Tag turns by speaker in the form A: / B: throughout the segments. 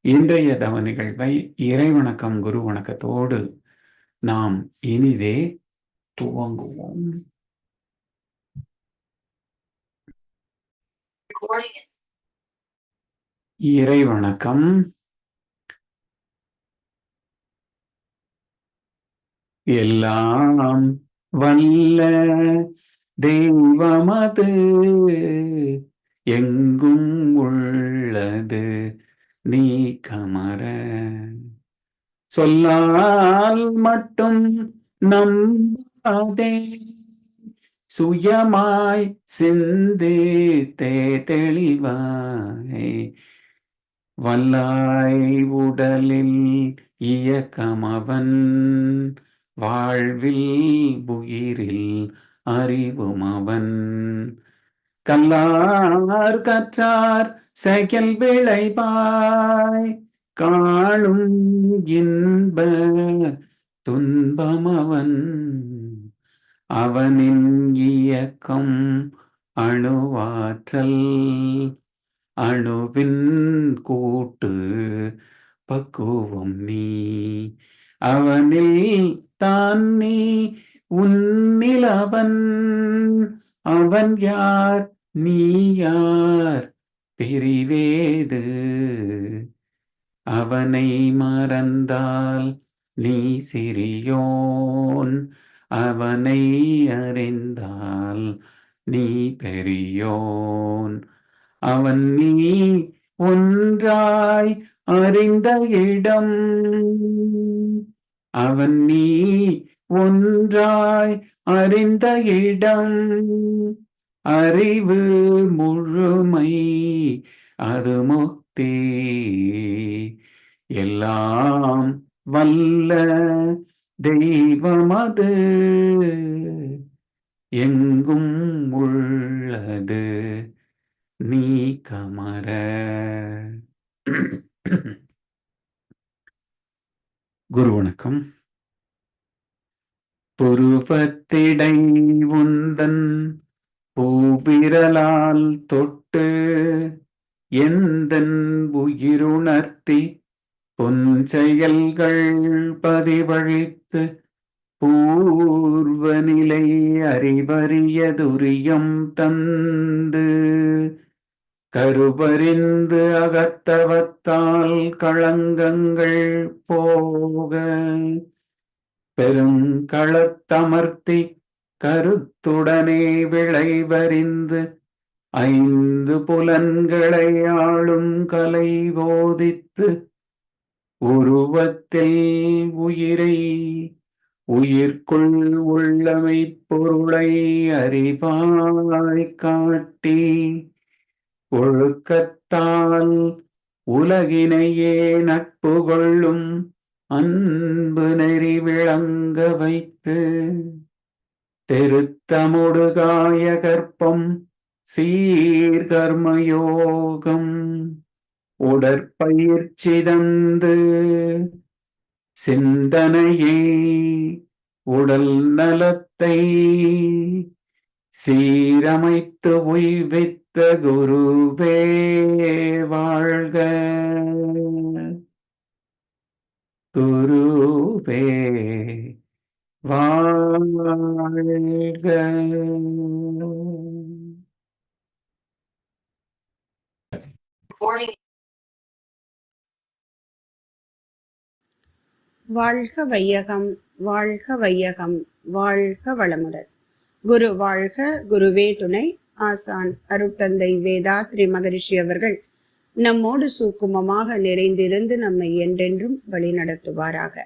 A: இன்றைய தவ நிகழ்வை இறைவணக்கம் குரு வணக்கத்தோடு நாம் இனிதே துவங்குவோம். இறைவணக்கம். எல்லாம் வல்ல தெய்வமது எங்கும் உள்ளது நீ கமர. சொல்லால் மட்டும் நம்பாதே. சுயமாய் சிந்தித்தே தெளிவாய். வல்லாய் உடலில் இயக்கமவன். வாழ்வில் உயிரில் அறிவுமவன். கல்லார் கற்றார் செயல் விளைவாய். காளும் இன்ப துன்பம் அவன் அவனின் இயக்கம் அணுவாற்றல். அணுவின் கூட்டு பக்குவம் நீ. அவனில் தான் நீ உன்னில் அவன். அவன் யார்? நீ யார்? பிரிவேது. அவனை மறந்தால் நீ சிறியோன். அவனை அறிந்தால் நீ பெரியோன். அவன் நீ ஒன்றாய் அறிந்த இடம். அவன் நீ ஒன்றாய் அறிந்த இடம். அறிவு முழுமை அது முக்தி எல்லாம் வல்ல தெய்வம் அது எங்கும் உள்ளது நீ கமர. குரு வணக்கம். புருவத்திடை உந்தன் பூவிரலால் தொட்டு எந்தன் உயிருணர்த்தி பொஞ்செயல்கள் பதிவழித்து பூர்வ நிலை அறிவறியதுரியம் தந்து கருவறிந்து அகத்தவத்தால் களங்கங்கள் போக பெருங்களத்தமர்த்தி கருத்துடனே விளைவறிந்து ஐந்து புலன்களை ஆளும் கலை போதித்து உருவத்தில் உயிரை உயிர்க்குள் உள்ளமை பொருளை அறிவாய் காட்டி ஒழுக்கத்தால் உலகினையே நட்பு கொள்ளும் அன்பு நெறி விளங்க வைத்து திருத்தமுடு காய கற்பம் சீர்கர்மயோகம் உடற்பயிற்சி தந்து சிந்தனையை உடல் நலத்தை சீரமைத்து உய்வித்த குருவே வாழ்க. குருவே. வாழ்க
B: வாழ்க வையகம் வாழ்க வையகம் வாழ்க வளமுடன். குரு வாழ்க குருவே துணை. ஆசான் அருட்தந்தை வேதாத்ரி மகரிஷி அவர்கள் நம்மோடு சூக்குமமாக நிறைந்திருந்து நம்மை என்றென்றும் வழிநடத்துவாராக.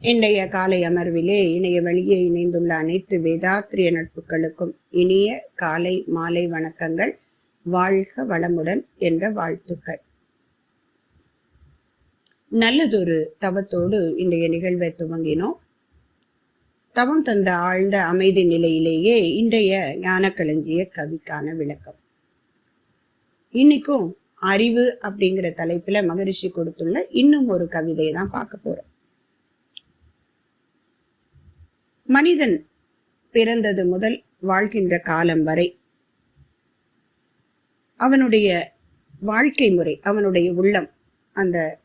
B: இன்றைய காலை அமர்விலே இணைய வழியே இணைந்துள்ள அனைத்து வேதாத்திரிய நட்புகளுக்கும் இனிய காலை மாலை வணக்கங்கள். வாழ்க வளமுடன் என்ற வாழ்த்துக்கள். நல்லதொரு தவத்தோடு இன்றைய நிகழ்வை துவங்கினோம். தவம் தந்த ஆழ்ந்த அமைதி நிலையிலேயே இன்றைய ஞானக்களஞ்சிய கவிக்கான விளக்கம். இன்னைக்கும் அறிவு அப்படிங்கிற தலைப்புல மகரிஷி கொடுத்துள்ள இன்னும் ஒரு கவிதையை தான் பார்க்க போறோம். மனிதன் பிறந்தது முதல் வாழ்கின்ற காலம் வரை. அவனுடைய வாழ்க்கை முறை அவனுடைய உள்ளம் அந்த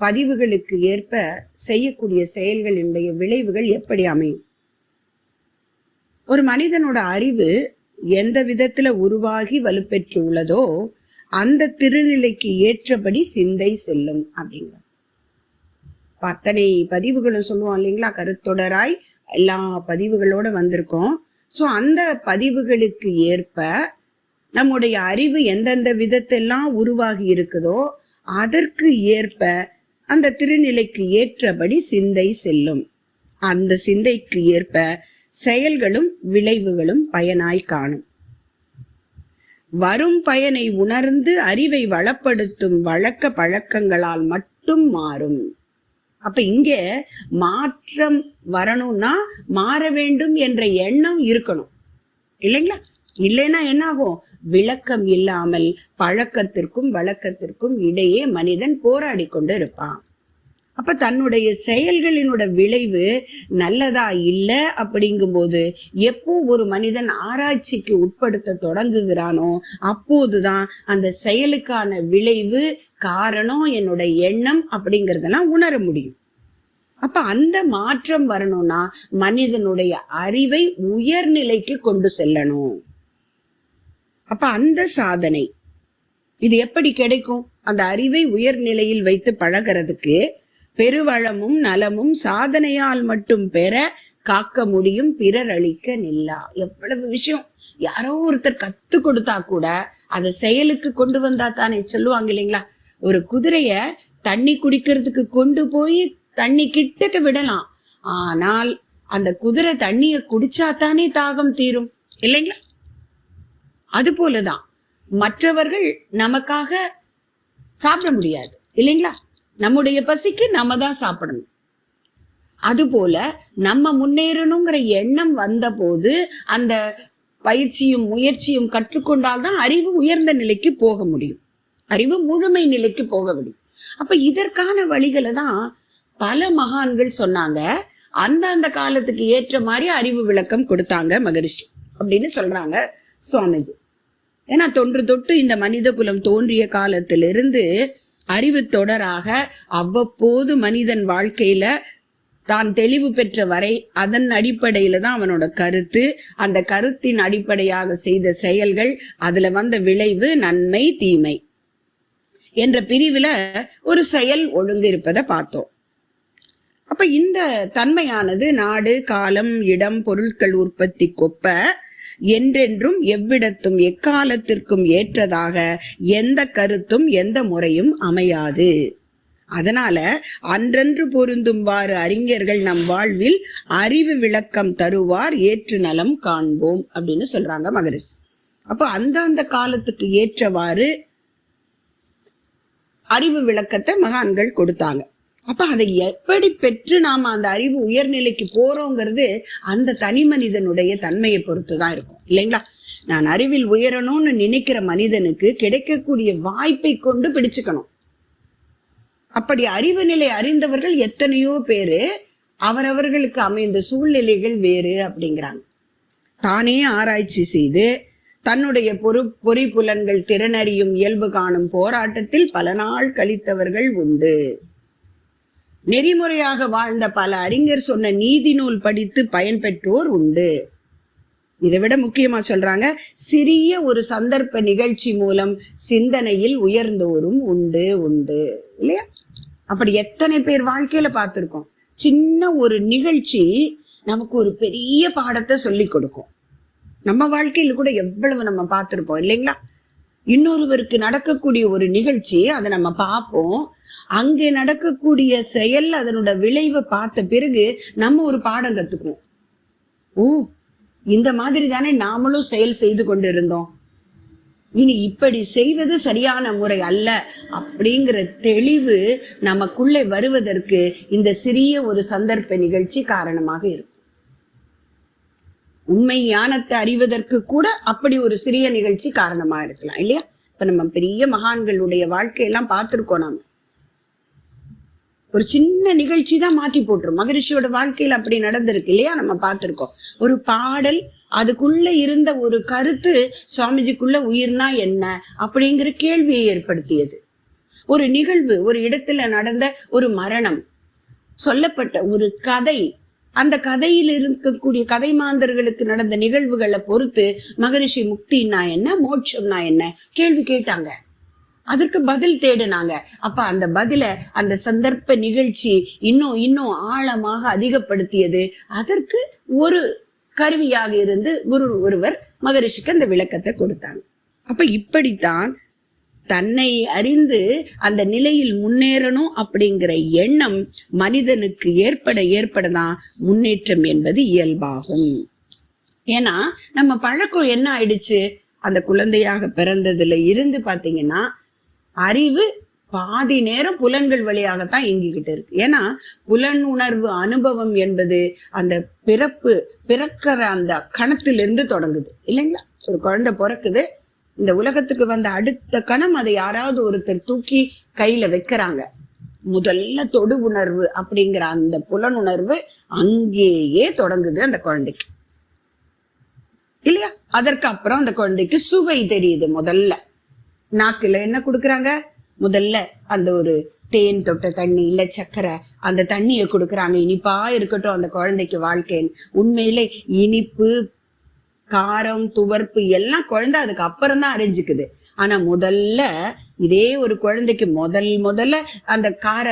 B: பதிவுகளுக்கு ஏற்ப செய்யக்கூடிய செயல்களினுடைய விளைவுகள் எப்படி அமையும்? ஒரு மனிதனோட அறிவு எந்த விதத்துல உருவாகி வலுப்பெற்று உள்ளதோ அந்த திருநிலைக்கு ஏற்றபடி சிந்தை செல்லும் அப்படிங்கிற அத்தனை பதிவுகளும் சொல்லுவோம் இல்லைங்களா? கருத்தொடராய் எல்லா பதிவுகளோட வந்திருக்கோம். ஸோ அந்த பதிவுகளுக்கு ஏற்ப நம்முடைய அறிவு எந்தெந்த விதத்தெல்லாம் உருவாகி இருக்குதோ அதற்கு ஏற்ப அந்த திருநிலைக்கு ஏற்றபடி சிந்தை செல்லும். அந்த சிந்தைக்கு ஏற்ப செயல்களும் விளைவுகளும் பயனாய் காணும். வரும் பயனை உணர்ந்து அறிவை வளப்படுத்தும் வழக்க பழக்கங்களால் மட்டும் மாறும். அப்ப இங்க மாற்றம் வரணும்னா மாற வேண்டும் என்ற எண்ணம் இருக்கணும். இல்லைங்களா? இல்லைன்னா என்ன ஆகும் விளக்கம் இல்லாமல் பழக்கத்திற்கும் வழக்கத்திற்கும் இடையே மனிதன் போராடி கொண்டு இருப்பான் அப்ப தன்னுடைய செயல்களினோட விளைவு நல்லதா இல்லை அப்படிங்கும்போது எப்போ ஒரு மனிதன் ஆராய்ச்சிக்கு உட்படுத்த தொடங்குகிறானோ அப்போதுதான் அந்த செயலுக்கான விளைவு காரணம் என்னோட எண்ணம் அப்படிங்கறதெல்லாம் உணர முடியும். அப்ப அந்த மாற்றம் வரணும்னா மனிதனுடைய அறிவை உயர்நிலைக்கு கொண்டு செல்லணும். அப்ப அந்த சாதனை இது எப்படி கிடைக்கும்? அந்த அறிவை உயர்நிலையில் வைத்து பழகிறதுக்கு பெருவளமும் நலமும் சாதனையால் மட்டும் பெற காக்க முடியும் பிறர் அளிக்க நில்லா. எவ்வளவு விஷயம். யாரோ ஒருத்தர் கத்து கொடுத்தா கூட அதை செயலுக்கு கொண்டு வந்தா தானே சொல்லுவாங்க இல்லைங்களா? ஒரு குதிரைய தண்ணி குடிக்கிறதுக்கு கொண்டு போய் தண்ணி கிட்டக்க விடலாம். ஆனால் அந்த குதிரை தண்ணிய குடிச்சா தானே தாகம் தீரும். இல்லைங்களா? அது போலதான். மற்றவர்கள் நமக்காக சாப்பிட முடியாது. இல்லைங்களா? நம்முடைய பசிக்கு நம்ம தான் சாப்பிடணும். அதுபோல நம்ம முன்னேறணுங்கிற எண்ணம் வந்த போது அந்த பயிற்சியும் முயற்சியும் கற்றுக்கொண்டால்தான் அறிவு உயர்ந்த நிலைக்கு போக முடியும். அறிவு முழுமை நிலைக்கு போக முடியும். அப்ப இதற்கான வழிகளை தான் பல மகான்கள் சொன்னாங்க. அந்த அந்த காலத்துக்கு ஏற்ற மாதிரி அறிவு விளக்கம் கொடுத்தாங்க மகரிஷி அப்படின்னு சொல்றாங்க சுவாமிஜி. ஏன்னா தொன்று தொட்டு இந்த மனித குலம் தோன்றிய காலத்திலிருந்து அறிவு தொடராக அவ்வப்போது மனிதன் வாழ்க்கையில தான் தெளிவு பெற்ற வரை அதன் அடிப்படையில தான் அவனோட கருத்து. அந்த கருத்தின் அடிப்படையாக செய்த செயல்கள் அதுல வந்த விளைவு நன்மை தீமை என்ற பிரிவுல ஒரு செயல் ஒழுங்கு இருப்பதை பார்த்தோம். அப்ப இந்த தன்மையானது நாடு காலம் இடம் பொருட்கள் உற்பத்தி கொப்ப என்றென்றும் எவ்விடத்தும் எக்காலத்திற்கும் ஏற்றதாக எந்த கருத்தும் எந்த முறையும் அமையாது. அதனால அன்றன்று பொருந்தும்வாறு அறிஞர்கள் நம் வாழ்வில் அறிவு விளக்கம் தருவார் ஏற்று நலம் காண்போம் அப்படின்னு சொல்றாங்க மகரிஷி. அப்போ அந்தந்த காலத்துக்கு ஏற்றவாறு அறிவு விளக்கத்தை மகான்கள் கொடுத்தாங்க. அப்ப அதை எப்படி பெற்று நாம அந்த அறிவு உயர்நிலைக்கு போறோங்கிறது அந்த தனி மனிதனுடைய தன்மையை பொறுத்து தான் இருக்கும். இல்லைங்களா? நான் அறிவில் உயரணும்னு நினைக்கிற மனிதனுக்கு கிடைக்கக்கூடிய வாய்ப்பை கொண்டு பிடிச்சுக்கணும். அப்படி அறிவு நிலை அறிந்தவர்கள் எத்தனையோ பேரு அவரவர்களுக்கு அமைந்த சூழ்நிலைகள் வேறு அப்படிங்கிறாங்க. தானே ஆராய்ச்சி செய்து தன்னுடைய பொறு பொறி புலன்கள் திறனறியும் இயல்பு காணும் போராட்டத்தில் பல நாள் கழித்தவர்கள் உண்டு. நெறிமுறையாக வாழ்ந்த பல அறிஞர் சொன்ன நீதி நூல் படித்து பயன்பெற்றோர் உண்டு. இதை விட முக்கியமா சொல்றாங்க சிறிய ஒரு சந்தர்ப்ப நிகழ்ச்சி மூலம் சிந்தனையில் உயர்ந்தோரும் உண்டு உண்டு. இல்லையா? அப்படி எத்தனை பேர் வாழ்க்கையில பார்த்துருக்கோம். சின்ன ஒரு நிகழ்ச்சி நமக்கு ஒரு பெரிய பாடத்தை சொல்லி கொடுக்கும். நம்ம வாழ்க்கையில கூட எவ்வளவு நம்ம பார்த்துருப்போம் இல்லைங்களா? இன்னொருவருக்கு நடக்கக்கூடிய ஒரு நிகழ்ச்சி அதை நம்ம பார்ப்போம். அங்கே நடக்கக்கூடிய செயல் அதனோட விளைவை பார்த்த பிறகு நம்ம ஒரு பாடம் கத்துக்குவோம். ஓ இந்த மாதிரி தானே நாமளும் செயல் செய்து கொண்டிருந்தோம். இனி இப்படி செய்வது சரியான முறை அல்ல அப்படிங்கிற தெளிவு நமக்குள்ளே வருவதற்கு இந்த சிறிய ஒரு சந்தர்ப்ப நிகழ்ச்சி காரணமாக இருக்கும். உண்மை ஞானத்தை அறிவதற்கு கூட அப்படி ஒரு சிறிய நிகழ்ச்சி காரணமா இருக்கலாம் இல்லையா? இப்ப நம்ம பெரிய மகான்களுடைய வாழ்க்கையெல்லாம் பார்த்திருக்கோம் நாம. ஒரு சின்ன நிகழ்ச்சி தான் மாத்தி போட்டுரும். மகரிஷியோட வாழ்க்கையில அப்படி நடந்திருக்கு இல்லையா? நம்ம பார்த்துருக்கோம். ஒரு பாடல் அதுக்குள்ள இருந்த ஒரு கருத்து சுவாமிஜிக்குள்ள உயிர்னா என்ன அப்படிங்கிற கேள்வியை ஏற்படுத்தியது. ஒரு நிகழ்வு ஒரு இடத்துல நடந்த ஒரு மரணம் சொல்லப்பட்ட ஒரு கதை அந்த கதையில் இருக்கக்கூடிய கதை மாந்தர்களுக்கு நடந்த நிகழ்வுகளை பொறுத்து மகரிஷி முக்தினா என்ன மோட்சம்னா என்ன? கேள்வி கேட்டாங்க. அதற்கு பதில் தேடினாங்க. அப்ப அந்த பதில அந்த சந்தர்ப்ப நிகழ்ச்சி இன்னும் இன்னும் ஆழமாக அதிகப்படுத்தியது. அதற்கு ஒரு கருவியாக இருந்து குரு ஒருவர் மகரிஷிக்கு அந்த விளக்கத்தை கொடுத்தாங்க. அப்ப இப்படித்தான் தன்னை அறிந்து அந்த நிலையில் முன்னேறணும் அப்படிங்கிற எண்ணம் மனிதனுக்கு ஏற்பட ஏற்படதான் முன்னேற்றம் என்பது இயல்பாகும். ஏன்னா நம்ம பழக்கம் என்ன ஆயிடுச்சு? அந்த குழந்தையாக பிறந்ததுல இருந்து பாத்தீங்கன்னா அறிவு பாதி நேரம் புலன்கள் வழியாகத்தான் இயங்கிக்கிட்டு இருக்கு. ஏன்னா புலன் உணர்வு அனுபவம் என்பது அந்த பிறப்பு பிறக்கிற அந்த கணத்திலிருந்து தொடங்குது. இல்லைங்களா? ஒரு குழந்தை பிறக்குது இந்த உலகத்துக்கு வந்த அடுத்த கணம் அதை யாராவது ஒருத்தர் தூக்கி கையில வைக்கிறாங்க. முதல்ல தொடு உணர்வு அப்படிங்கிற அந்த புலன் உணர்வு அங்கேயே தொடங்குது அந்த குழந்தைக்கு. இல்லையா? அதற்கு அப்புறம் அந்த குழந்தைக்கு சுவை தெரியுது முதல்ல. நாக்குல என்ன கொடுக்குறாங்க? முதல்ல அந்த ஒரு தேன் தொட்ட தண்ணி இல்ல சக்கரை அந்த தண்ணியை கொடுக்குறாங்க. இனிப்பா இருக்கட்டும் அந்த குழந்தைக்கு வாழ்க்கைன்னு. உண்மையிலே இனிப்பு காரம் துவர்ப்பு எல்லாம் குழந்தை அதுக்கு அப்புறம் தான் அறிஞ்சுக்குது ஆனா முதல்ல இதே ஒரு குழந்தைக்கு முதல் முதல்ல அந்த கார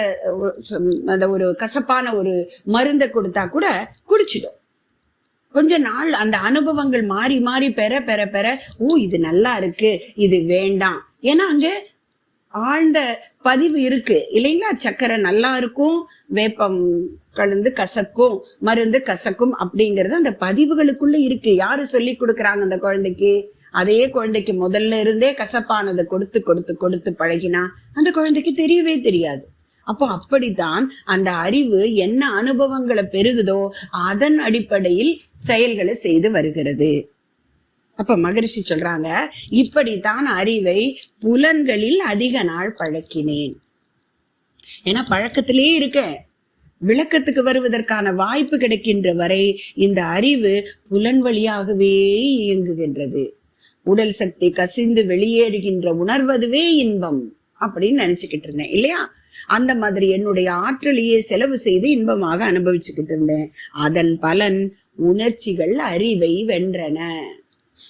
B: அந்த ஒரு கசப்பான ஒரு மருந்தை கொடுத்தா கூட குடிச்சிடும். கொஞ்ச நாள் அந்த அனுபவங்கள் மாறி மாறி பெற பெற பெற ஓ இது நல்லா இருக்கு இது வேண்டாம். ஏன்னா அங்க ஆழ்ந்த பதிவு இருக்கு. இல்லைங்களா சக்கரை நல்லா இருக்கும் வேப்பம் கலந்து கசக்கும் மருந்து கசக்கும் அப்படிங்கறது அந்த பதிவுகளுக்குள்ள இருக்கு. யாரு சொல்லி கொடுக்கறாங்க அந்த குழந்தைக்கு? அதே குழந்தைக்கு முதல்ல இருந்தே கசப்பானதை கொடுத்து கொடுத்து கொடுத்து பழகினா அந்த குழந்தைக்கு தெரியவே தெரியாது. அப்போ அப்படித்தான் அந்த அறிவு என்ன அனுபவங்களை பெருகுதோ அதன் அடிப்படையில் செயல்களை செய்து வருகிறது. அப்ப மகரிஷி சொல்றாங்க இப்படித்தான் அறிவை புலன்களில் அதிக நாள் பழக்கினேன். ஏன்னா பழக்கத்திலே இருக்க. விளக்கத்துக்கு வருவதற்கான வாய்ப்பு கிடைக்கின்ற வரை இந்த அறிவு புலன் வழியாகவே இயங்குகின்றது. உடல் சக்தி கசிந்து வெளியேறுகின்ற உணர்வதுவே இன்பம் அப்படின்னு நினைச்சுக்கிட்டு இருந்தேன் இல்லையா? அந்த மாதிரி என்னுடைய ஆற்றலையே செலவு செய்து இன்பமாக அனுபவிச்சுக்கிட்டு இருந்தேன். அதன் பலன் உணர்ச்சிகள் அறிவை வென்றன.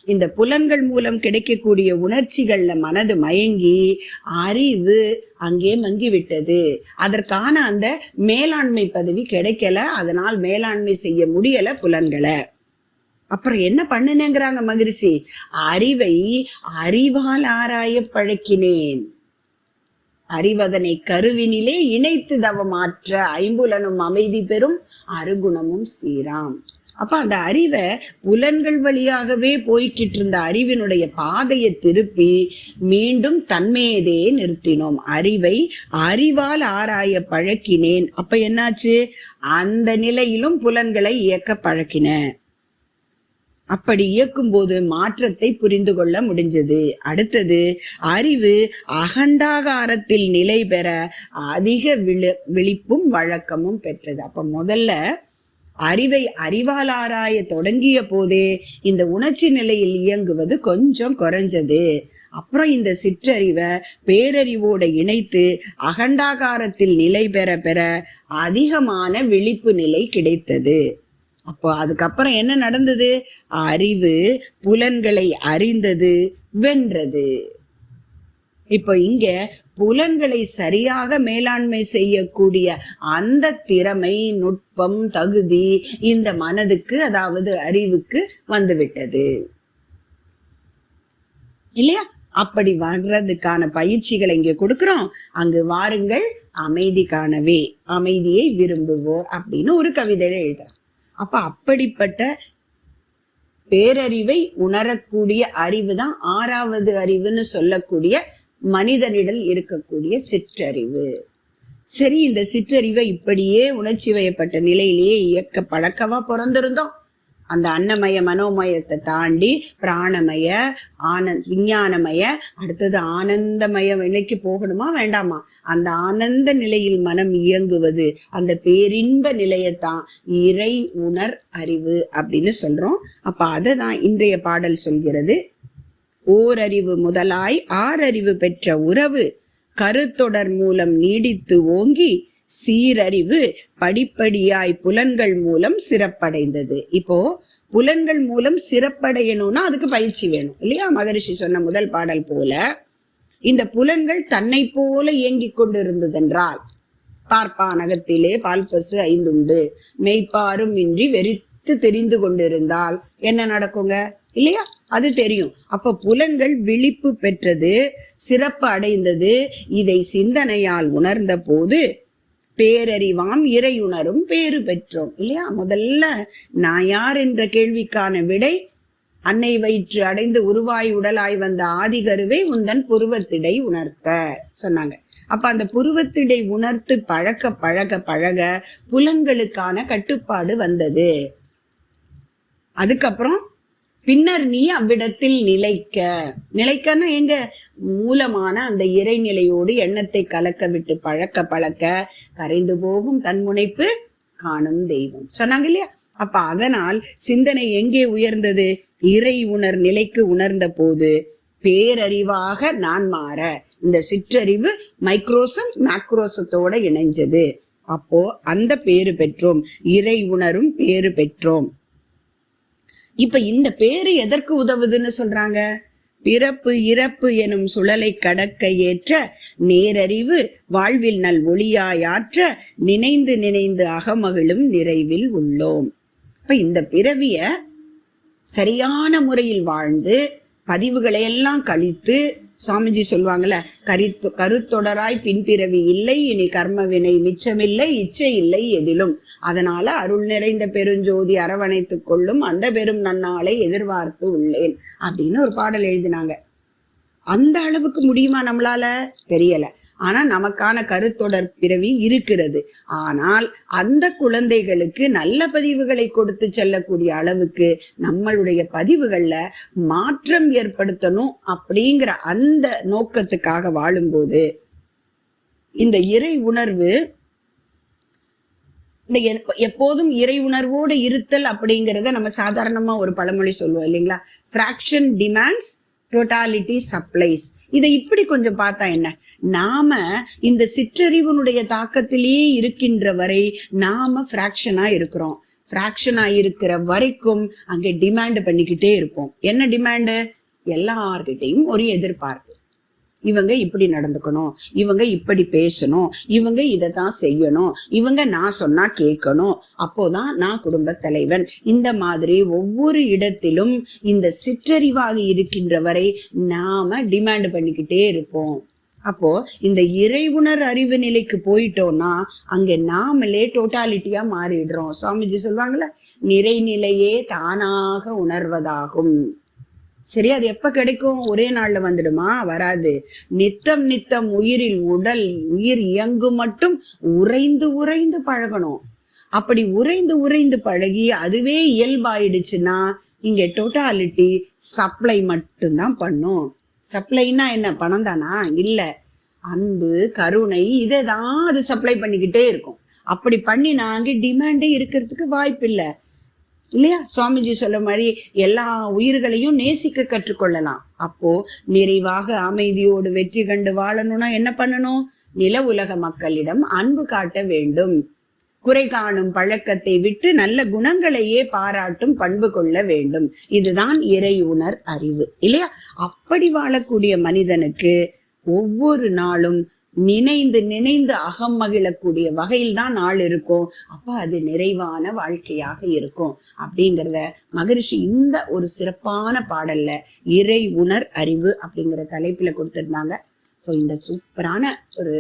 B: இந்த புலன்கள் மூலம் கிடைக்கக்கூடிய உணர்ச்சிகள்ல மனது மயங்கி அறிவு அங்கே மங்கி விட்டது அதற்கான அந்த மேலாண்மை பதவி கிடைக்கல. அதனால் மேலாண்மை செய்ய முடியல புலன்களை. அப்புறம் என்ன பண்ணுனேங்கிறாங்க மகிழ்ச்சி? அறிவை அறிவால் ஆராய பழக்கினேன். அறிவதனை கருவினிலே இணைத்து தவமாற்ற ஐம்புலனும் அமைதி பெறும் அருகுணமும் சீராம். அப்ப அந்த அறிவை புலன்கள் வழியாகவே போய்கிட்டு இருந்த அறிவினுடைய பாதையை திருப்பி மீண்டும் தன்மையதே நிறுத்தினோம். அறிவை அறிவால் ஆராய பழக்கினேன். அப்ப என்னாச்சு? அந்த நிலையிலும் புலன்களை இயக்க பழக்கின. அப்படி இயக்கும் போது மாற்றத்தை புரிந்து கொள்ள முடிஞ்சது. அடுத்தது அறிவு அகண்டாகாரத்தில் நிலை பெற அதிக விழு விழிப்பும் வழக்கமும் பெற்றது. அப்ப முதல்ல அறிவை அறிவால் ஆராய தொடங்கிய போதே இந்த உணர்ச்சி நிலையில் இயங்குவது கொஞ்சம் குறைஞ்சது. அப்புறம் இந்த சிற்றறிவை பேரறிவோட இணைத்து அகண்டாகாரத்தில் நிலை பெற பெற அதிகமான விழிப்பு நிலை கிடைத்தது. அப்போ அதுக்கப்புறம் என்ன நடந்தது? அறிவு புலன்களை அறிந்தது வென்றது. இப்போ இங்க புலன்களை சரியாக மேலாண்மை செய்யக்கூடிய அந்த திறமை நுட்பம் தகுதி இந்த மனதுக்கு அதாவது அறிவுக்கு வந்துவிட்டது. இல்லையா? அப்படி வர்றதுக்கான பயிற்சிகளை இங்க கொடுக்கிறோம். அங்கு வாருங்கள் அமைதி காணவே அமைதியை விரும்புவோர் அப்படின்னு ஒரு கவிதையில எழுதுறான் அப்ப அப்படிப்பட்ட பேரறிவை உணரக்கூடிய அறிவு தான் ஆறாவது அறிவுன்னு சொல்லக்கூடிய மனிதனிடல் இருக்கக்கூடிய சிற்றறிவு. சரி இந்த சிற்றறிவை இப்படியே உணர்ச்சி வயப்பட்ட நிலையிலேயே இயக்க பழக்கமா பிறந்திருந்தோம். அந்த அன்னமய மனோமயத்தை தாண்டி பிராணமய ஆனந்த் விஞ்ஞானமய அடுத்தது ஆனந்தமய நிலைக்கு போகணுமா வேண்டாமா? அந்த ஆனந்த நிலையில் மனம் இயங்குவது அந்த பேரின்ப நிலையத்தான் இறை உணர் அறிவு அப்படின்னு சொல்றோம். அப்ப அதை தான் இன்றைய பாடல் சொல்கிறது. ஓரறிவு முதலாய் ஆறறிவு பெற்ற உறவு கருத்தொடர் மூலம் நீடித்து ஓங்கி சீரறிவு படிப்படியாய் புலன்கள் மூலம் சிறப்படைந்தது. இப்போ புலன்கள் மூலம் சிறப்படையணும்னா அதுக்கு பயிற்சி வேணும் இல்லையா? மகரிஷி சொன்ன முதல் பாடல் போல இந்த புலன்கள் தன்னை போல இயங்கிக் கொண்டிருந்ததென்றால் பார்ப்பானகத்திலே பால் பசு ஐந்துண்டு மெய்ப்பாரும் இன்றி வெறித்து தெரிந்து கொண்டிருந்தால் என்ன நடக்குங்க? இல்லையா? அது தெரியும். அப்ப புலன்கள் விழிப்பு பெற்றது சிறப்பு அடைந்தது. இதை சிந்தனையால் உணர்ந்த போது பேரறிவாம் இறையுணரும் பேறு பெற்றோம். இல்லையா? முதல்ல நான் யார் என்ற கேள்விக்கான விடை அன்னை வயிற்று அடைந்து உருவாய் உடலாய் வந்த ஆதிகருவே உந்தன் புருவத்திடை உணர்த்த சொன்னாங்க. அப்ப அந்த புருவத்திடை உணர்த்து பழக்க பழக பழக புலன்களுக்கான கட்டுப்பாடு வந்தது. அதுக்கப்புறம் பின்னர் நீ அவ்விடத்தில் நிலைக்க. நிலைக்கன்னா எங்க? மூலமான அந்த இறைநிலையோடு எண்ணத்தை கலக்க விட்டு பழக்க பழக்க கரைந்து போகும் தன்முனைப்பு காணும் தெய்வம். சொன்னாங்க இல்லையா? அப்ப அதனால் சிந்தனை எங்கே உயர்ந்தது? இறை உணர் நிலைக்கு உணர்ந்த போது பேரறிவாக நான் மாற. இந்த சிற்றறிவு மைக்ரோசம் மேக்ரோசத்தோட இணைஞ்சது. அப்போ அந்த பேரு பெற்றோம். இறை உணரும் பேரு பெற்றோம். இப்ப இந்த பேரு எதற்கு உதவுதுன்னு சொல்றாங்க? பிறப்பு இறப்பு எனும் சுழலை கடக்க ஏற்ற நேரறிவு வாழ்வில் நல் ஒளியாயாற்ற நினைந்து நினைந்து அகமகிழும் நிறைவில் உள்ளோம். இப்ப இந்த பிறவிய சரியான முறையில் வாழ்ந்து பதிவுகளை எல்லாம் கழித்து சுவாமிஜி சொல்லுவாங்கல்ல கரித்து கருத்தொடராய் பின்பிறவி இல்லை இனி கர்ம வினை மிச்சமில்லை இச்சை இல்லை எதிலும். அதனால அருள் நிறைந்த பெருஞ்சோதி அரவணைத்துக் கொள்ளும் அந்த பெரும் நன்னாளை எதிர்பார்த்து உள்ளேன் அப்படின்னு ஒரு பாடல் எழுதினாங்க. அந்த அளவுக்கு முடியுமா நம்மளால? தெரியல. ஆனா நமக்கான கருத்தொடர் பிறவி இருக்கிறது. ஆனால் அந்த குழந்தைகளுக்கு நல்ல பதிவுகளை கொடுத்து செல்லக்கூடிய அளவுக்கு நம்மளுடைய பதிவுகள்ல மாற்றம் ஏற்படுத்தணும் அப்படிங்கிற அந்த நோக்கத்துக்காக வாழும்போது இந்த இறை உணர்வு இந்த எப்போதும் இறை உணர்வோடு இருத்தல் அப்படிங்கிறத நம்ம சாதாரணமா ஒரு பழமொழி சொல்லுவோம் இல்லைங்களா? ஃப்ராக்ஷன் டிமாண்ட்ஸ் டோட்டாலிட்டி சப்ளைஸ் இதை இப்படி கொஞ்சம் பார்த்தா என்ன? நாம இந்த சிற்றறிவனுடைய தாக்கத்திலேயே இருக்கின்ற வரை நாம ஃப்ராக்ஷனா இருக்கிறோம். ஃப்ராக்ஷனா இருக்கிற வரைக்கும் அங்கே டிமாண்ட் பண்ணிக்கிட்டே இருப்போம். என்ன டிமாண்டு எல்லார்கிட்டையும் ஒரு எதிர்பார்ப்பு. இவங்க இப்படி நடந்துக்கணும் இவங்க இப்படி பேசணும் இவங்க இதை தான் செய்யணும் இவங்க நான் சொன்னா கேட்கணும். அப்போதான் நான் குடும்ப தலைவன். இந்த மாதிரி ஒவ்வொரு இடத்திலும் இந்த சிற்றறிவாக இருக்கின்ற வரை நாம டிமாண்ட் பண்ணிக்கிட்டே இருப்போம். அப்போ இந்த இறைவுணர் அறிவு நிலைக்கு போயிட்டோம்னா அங்க நாமளே டோட்டாலிட்டியா மாறிடுறோம். சுவாமிஜி சொல்லுவாங்கல்ல நிறைநிலையே தானாக உணர்வதாகும். சரி அது எப்ப கிடைக்கும்? ஒரே நாள்ல வந்துடுமா? வராது. நித்தம் நித்தம் உயிரில் உடல் உயிர் இயங்கு மட்டும் உறைந்து உறைந்து பழகணும். அப்படி உறைந்து உறைந்து பழகி அதுவே இயல்பாயிடுச்சுன்னா இங்க டோட்டாலிட்டி சப்ளை மட்டும்தான் பண்ணும். சப்ளைனா என்ன? பணம் தானா? இல்ல. அன்பு கருணை இதை தான் அது சப்ளை பண்ணிக்கிட்டே இருக்கும். அப்படி பண்ணி நாங்க டிமாண்டே இருக்கிறதுக்கு வாய்ப்பு இல்லை இல்லையா? சுவாமிஜி சொல்ல மாதிரி எல்லா உயிர்களையும் நேசிக்க கற்றுக்கொள்ளலாம். அப்போ நிறைவாக அமைதியோடு வெற்றி கண்டு வாழணும்னா என்ன பண்ணணும்? நில உலக மக்களிடம் அன்பு காட்ட வேண்டும். குறை காணும் பழக்கத்தை விட்டு நல்ல குணங்களையே பாராட்டும் பண்பு கொள்ள வேண்டும். இதுதான் இறை உணர் அறிவு. இல்லையா? அப்படி வாழக்கூடிய மனிதனுக்கு ஒவ்வொரு நாளும் நினைந்து நினைந்து அகம் மகிழக்கூடிய வகையில் தான் நாள் இருக்கும். அப்ப அது நிறைவான வாழ்க்கையாக இருக்கும். அப்படிங்கிறத மகரிஷி இந்த ஒரு சிறப்பான பாடல்ல இறை உணர் அறிவு அப்படிங்கிற தலைப்புல கொடுத்திருந்தாங்க. ஸோ இந்த சூப்பரான ஒரு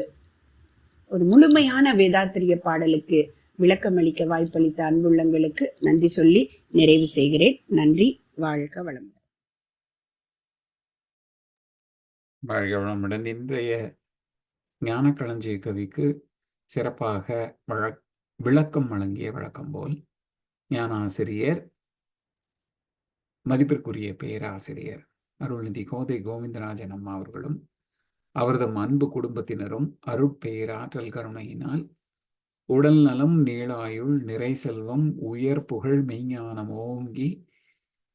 B: ஒரு முழுமையான வேதாத்திரிய பாடலுக்கு விளக்கமளிக்க வாய்ப்பளித்த அன்புள்ளங்களுக்கு நன்றி சொல்லி நிறைவு செய்கிறேன். நன்றி வாழ்க வளம்
A: வாழ்க வளமுடன். இன்றைய ஞானக்களஞ்சிய கவிக்கு சிறப்பாக வழக் விளக்கம் வழங்கிய வழக்கம் போல் ஞானாசிரியர் மதிப்பிற்குரிய பேராசிரியர் அருள்நிதி கோதை கோவிந்தராஜன் அம்மா அவர்களும் அவரது அன்பு குடும்பத்தினரும் அருட்பேராற்றல் கருணையினால் உடல் நலம் நீளாயுள் நிறை செல்வம் உயர் புகழ் மெய்ஞானம் ஓங்கி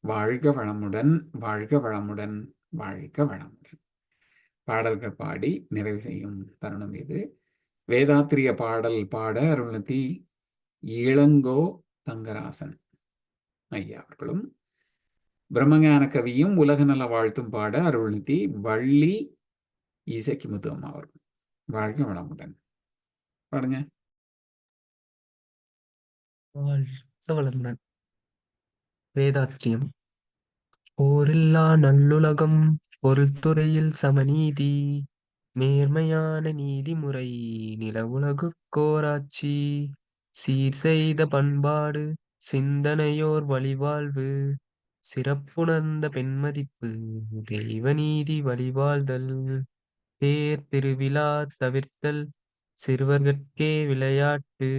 A: வாழ்க வளமுடன் வாழ்க வளமுடன் வாழ்க வளமுடன். பாடல்கள் பாடி நிறைவு செய்யும் தருணம் இது. வேதாத்திரிய பாடல் பாட அருள்நிதி இளங்கோ தங்கராசன் ஐயா அவர்களும். பிரம்மஞான கவியும் உலக நல வாழ்த்தும் பாட அருள்நிதி வள்ளி இசைக்கு முத்துவம் அவர்கள் வாழ்க வளமுடன். பாடுங்க.
C: வேதாத்திரியம் வளமுடன். வேதாத்தியம் நல்லுலகம். பொருள்துறையில் சமநீதி நேர்மையான நீதிமுறை நிலவுலகுக்கோராட்சி சீர் செய்த பண்பாடு சிந்தனையோர் வழிவாழ்வு சிறப்புணர்ந்த பெண்மதிப்பு தெய்வநீதி வழிவாழ்தல் தேர் திருவிழா தவிர்த்தல் சிறுவர்கட்கே விளையாட்டு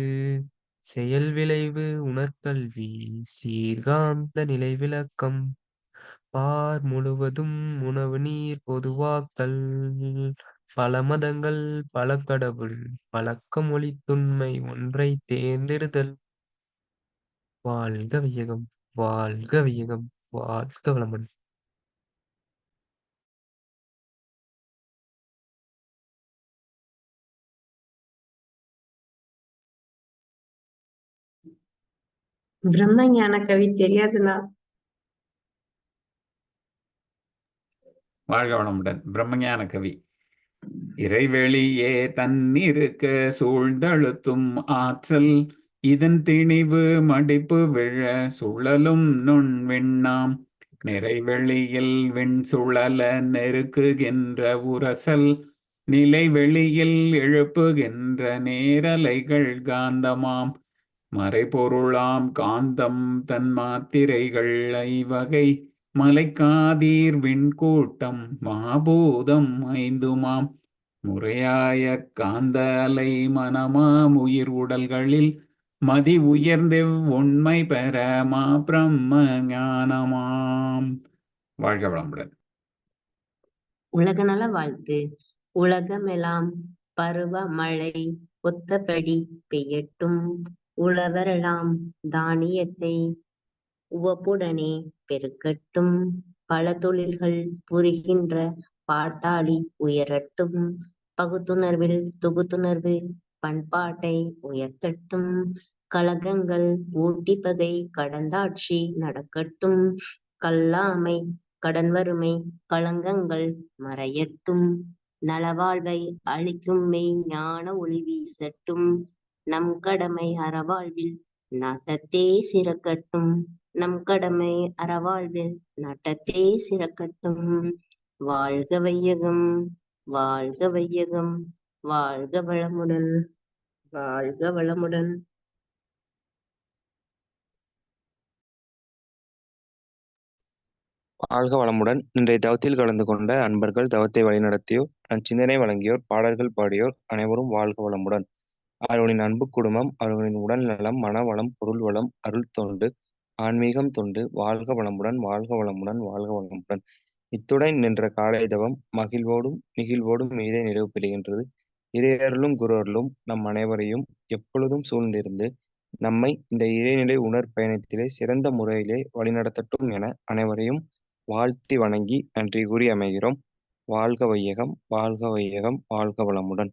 C: செயல் விளைவு உணர்கல்வி சீர்காந்த நிலை விளக்கம். பார் முழுவதும் உணவு நீர் பொதுவாக்கல். பல மதங்கள் பல கடவுள் பழக்க மொழி துண்மை ஒன்றை தேர்ந்தெடுதல். வாழ்க வியகம் வாழ்க வியகம் வாழ்க வளமன்
D: பிரம்ம ஞான கவி தெரியாதுண்ணா
A: வாழ்க வளமுடன். பிரம்மஞான கவி. இறைவெளியே தன்னிருக்க சூழ்ந்தழுத்தும் ஆற்றல் இதன் திணிவு மடிப்பு விழ சுழலும் நுண் வெண்ணாம் நிறைவெளியில் வெண் சுழல நெருக்குகின்ற உரசல் நிலைவெளியில் எழுப்புகின்ற நேரலைகள் காந்தமாம். மறைபொருளாம் காந்தம் தன் மாத்திரைகள் ஐவகை மலைக்காதீர் விண்கூட்டம் மாபூதம் ஐந்துமாம். முறையாய காந்த அலை மனமாம் உயிர் உடல்களில். மதி உயர்ந்து உண்மை பெற மா பிரம்ம ஞானமாம். வாழ்க வளமுடன்.
D: உலக நல வாழ்த்து. உலகமெல்லாம் பருவ மழை ஒத்தபடி பெய்யட்டும். உழவரெல்லாம் தானியத்தை உவப்புடனே பெருக்கட்டும். பல தொழில்கள் புரிகின்ற பாட்டாளி உயரட்டும். பகுத்துணர்வில் தொகுத்துணர்வு பண்பாட்டை உயர்த்தட்டும். கழகங்கள் ஊட்டிப்பதை கடந்தாட்சி நடக்கட்டும். கல்லாமை கடன் வறுமை களங்கங்கள் மறையட்டும். நலவாழ்வை அளிக்கும் மெய் ஞான ஒளி வீசட்டும். நம் கடமை அறவாழ்வில் நாட்டத்தே சிறக்கட்டும். நம் கடமை அறவாழ்வில் நாட்டத்தே சிறக்கட்டும். வாழ்க வையகம் வாழ்க வையகம் வாழ்க வளமுடன் வாழ்க வளமுடன்.
E: வாழ்க வளமுடன். இன்றைய தவத்தில் கலந்து கொண்ட அன்பர்கள் தவத்தை வழிநடத்தியோர் நச்சிந்தனை வழங்கியோர் பாடல்கள் பாடியோர் அனைவரும் வாழ்க வளமுடன். அவர்களின் அன்பு குடும்பம் அவர்களின் உடல் நலம் மனவளம் பொருள் வளம் அருள் தொண்டு ஆன்மீகம் தொண்டு வாழ்க வளமுடன் வாழ்க வளமுடன் வாழ்க வளமுடன். இத்துடன் நின்ற காலை தவம் மகிழ்வோடும் நிகிழ்வோடும் மீதே நிறைவு பெறுகின்றது. இறையருளும் குரு அருளும் நம் அனைவரையும் எப்பொழுதும் சூழ்ந்திருந்து நம்மை இந்த இறைநிலை உணர் பயணத்திலே சிறந்த முறையிலே வழிநடத்தட்டும் என அனைவரையும் வாழ்த்தி வணங்கி நன்றி கூறி அமைகிறோம். வாழ்க வையகம் வாழ்க வையகம் வாழ்க வளமுடன்.